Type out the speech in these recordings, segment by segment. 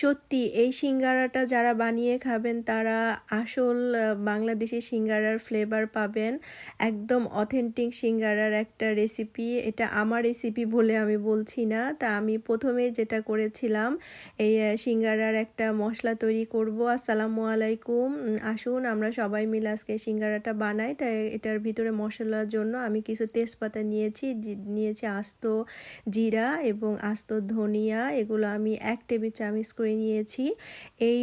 সত্যি, এই সিঙ্গারাটা যারা বানিয়ে খাবেন, তারা আসল বাংলাদেশি সিঙ্গারার ফ্লেভার পাবেন। একদম অথেন্টিক সিঙ্গারার একটা রেসিপি এটা আমার রেসিপি বলে আমি বলছি না। তা আমি প্রথমে যেটা করেছিলাম, এই সিঙ্গারার একটা মশলা তৈরি করব। আসসালামু আলাইকুম। আসুন, আমরা সবাই মিলে আজকে সিঙ্গারাটা বানাই। তাই এটার ভিতরে মশলার জন্য আমি কিছু তেজপাতা নিয়েছি নিয়েছি আস্ত জিরা এবং আস্ত ধনিয়া। এগুলো আমি এক টেবিল চামচ করে নিয়েছি। এই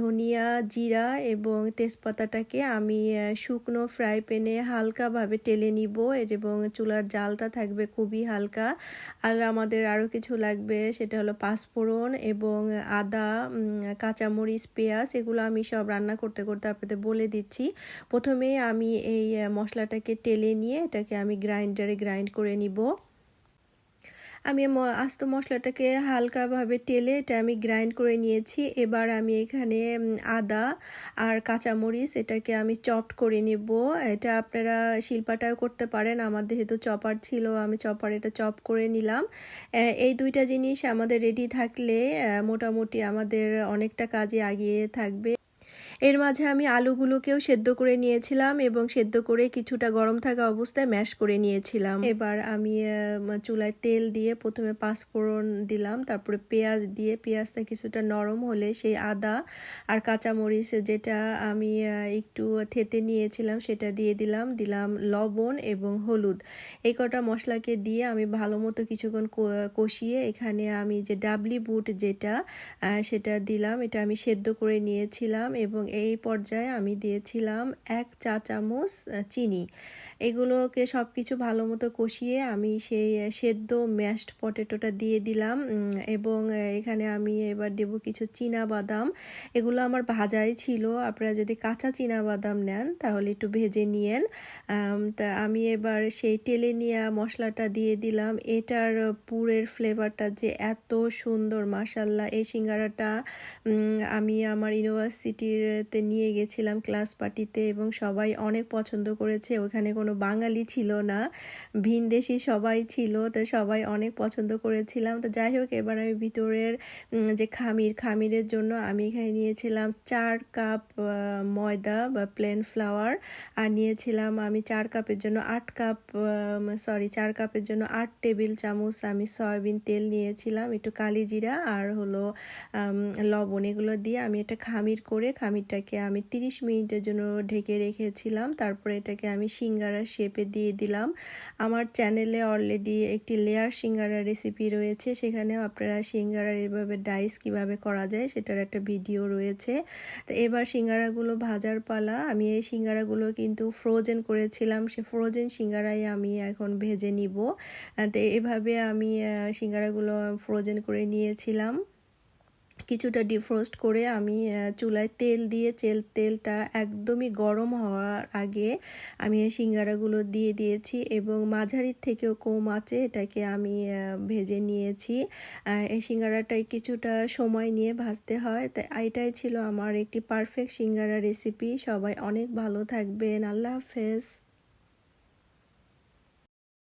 ধনিয়া জিরা এবং তেজপাতাটাকে আমি শুকনো ফ্রাই প্যানে হালকাভাবে টেলে নিব এবং চুলার জালটা থাকবে খুবই হালকা। আর আমাদের আরও কিছু লাগবে, সেটা হলো পাঁচফোড়ন এবং আদা কাঁচামরিচ, পেঁয়াজ, এগুলো আমি সব রান্না করতে করতে আপনাদের বলে দিচ্ছি। প্রথমে আমি এই মশলাটাকে টেলে নিয়ে এটাকে আমি গ্রাইন্ডারে গ্রাইন্ড করে নিব। আমি আস্ত মশলাটাকে হালকাভাবে টেলে এটা আমি গ্রাইন্ড করে নিয়েছি। এবার আমি এখানে আদা আর কাঁচামরিচ এটাকে আমি চপড করে নেব। এটা আপনারা শিল্পাটাও করতে পারেন আমাদের যেহেতু চপার ছিল, আমি চপার এটা চপ করে নিলাম। এই দুইটা জিনিস আমাদের রেডি থাকলে মোটামুটি আমাদের অনেকটা কাজে আগিয়ে থাকবে। এর মাঝে আমি আলুগুলোকেও সেদ্ধ করে নিয়েছিলাম এবং সেদ্ধ করে কিছুটা গরম থাকা অবস্থায় ম্যাশ করে নিয়েছিলাম। এবার আমি চুলায় তেল দিয়ে প্রথমে পাঁচফোড়ন দিলাম, তারপরে পেঁয়াজ দিয়ে, পেঁয়াজটা কিছুটা নরম হলে সেই আদা আর কাঁচামরিচ যেটা আমি একটু থেতে নিয়েছিলাম সেটা দিয়ে দিলাম। দিলাম লবণ এবং হলুদ। এই কটা মশলাকে দিয়ে আমি ভালো মতো কিছুক্ষণ কষিয়ে এখানে আমি যে ডাবলি বুট যেটা সেটা দিলাম। এটা আমি সেদ্ধ করে নিয়েছিলাম এবং এই পর্যায়ে আমি দিয়েছিলাম এক চা চামচ চিনি। এগুলোকে সব কিছু ভালো মতো কষিয়ে আমি সেই সেদ্ধ ম্যাশড পটেটোটা দিয়ে দিলাম এবং এখানে আমি এবার দেব কিছু চীনা বাদাম। এগুলো আমার ভাজাই ছিল। আপনারা যদি কাঁচা চীনা বাদাম নেন, তাহলে একটু ভেজে নিয়েন। তা আমি এবার সেই টেলে নেওয়া মশলাটা দিয়ে দিলাম। এটার পুরের ফ্লেভারটা যে এত সুন্দর মাসাল্লাহ এই সিঙ্গারাটা আমি আমার ইউনিভার্সিটির তে নিয়ে গেছিলাম ক্লাস পার্টিতে এবং সবাই অনেক পছন্দ করেছে। ওখানে কোনো বাঙালি ছিল না ভিনদেশি সবাই ছিল, তো সবাই অনেক পছন্দ করেছিলাম। তো যাই হোক, এবার আমি ভিতরের যে খামির, খামিরের জন্য আমি এখানে নিয়েছিলাম চার কাপ ময়দা বা প্লেন ফ্লাওয়ার আর নিয়েছিলাম আমি চার কাপের জন্য আট কাপ সরি চার কাপের জন্য আট টেবিল চামচ আমি সয়াবিন তেল নিয়েছিলাম, একটু কালি জিরা আর হলো লবণ এগুলো দিয়ে আমি এটা খামির করে, খামিরটা এটাকে আমি 30 মিনিটের জন্য ঢেকে রেখেছিলাম। তারপরে এটাকে আমি সিঙ্গারা শেপে দিয়ে দিলাম। আমার চ্যানেলে অলরেডি একটি লেয়ার সিঙ্গারা রেসিপি রয়েছে। সেখানেও আপনারা সিঙ্গারার এভাবে ডাইস কীভাবে করা যায় সেটার একটা ভিডিও রয়েছে। তো এবার সিঙ্গারাগুলো ভাজার পালা। আমি এই সিঙ্গারাগুলো কিন্তু ফ্রোজেন করেছিলাম। সে ফ্রোজেন সিঙ্গারাই আমি এখন ভেজে নিব। তো এভাবে আমি সিঙ্গারাগুলো ফ্রোজেন করে নিয়েছিলাম। কিছুটা ডিফ্রোস্ট করে আমি চুলায় তেল দিয়ে চেল তেলটা একদমই গরম হওয়ার আগে আমি এই সিঙ্গারাগুলো দিয়ে দিয়েছি এবং মাঝারির থেকেও কম আছে এটাকে আমি ভেজে নিয়েছি। এই সিঙ্গারাটাই কিছুটা সময় নিয়ে ভাজতে হয়। তাই এটাই ছিল আমার একটি পারফেক্ট সিঙ্গারা রেসিপি সবাই অনেক ভালো থাকবেন। আল্লাহ হাফেজ।